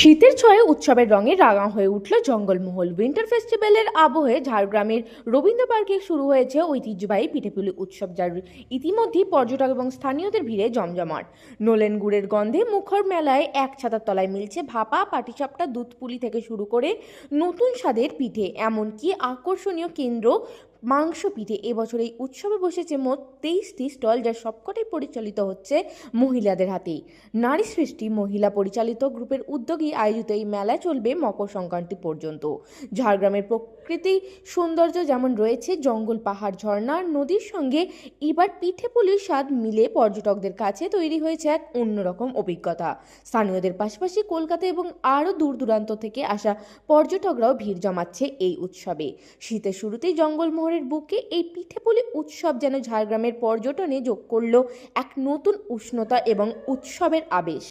শীতের ছয়ে উৎসবের রঙে রাঙা হয়ে উঠল জঙ্গলমহল। উইন্টার ফেস্টিভ্যালের আবহে ঝাড়গ্রামের রবীন্দ্র পার্কে শুরু হয়েছে ঐতিহ্যবাহী পিঠেপুলি উৎসব, যার ইতিমধ্যেই পর্যটক এবং স্থানীয়দের ভিড়ে জমজমাট। নোলেন গুড়ের গন্ধে মুখর মেলায় এক ছাতার তলায় মিলছে ভাপা, পাটিসাপটা, দুধপুলি থেকে শুরু করে নতুন স্বাদের পিঠে। এমনকি আকর্ষণীয় কেন্দ্র মাংস পিঠে এবছর এই উৎসবে বসেছে মোট তেইশটি স্টল যা সবকটাই পরিচালিত হচ্ছে মহিলাদের হাতেই। নারী সৃষ্টি মহিলা পরিচালিত গ্রুপের উদ্যোগী আয়োজিত এই মেলা চলবে মকর সংক্রান্তি পর্যন্ত। ঝাড়গ্রামের প্রকৃতি সৌন্দর্য যেমন রয়েছে, জঙ্গল, পাহাড়, ঝর্ণা নদীর সঙ্গে এবার পিঠে পুলির স্বাদ মিলে পর্যটকদের কাছে তৈরি হয়েছে এক অন্যরকম অভিজ্ঞতা। স্থানীয়দের পাশাপাশি কলকাতা এবং আরও দূর দূরান্ত থেকে আসা পর্যটকরাও ভিড় জমাচ্ছে এই উৎসবে। শীতের শুরুতেই জঙ্গলমহলের বুকে এই পিঠেপুলি উৎসব যেন ঝাড়গ্রামের পর্যটনে যোগ করল এক নতুন উষ্ণতা এবং উৎসবের আবেশ।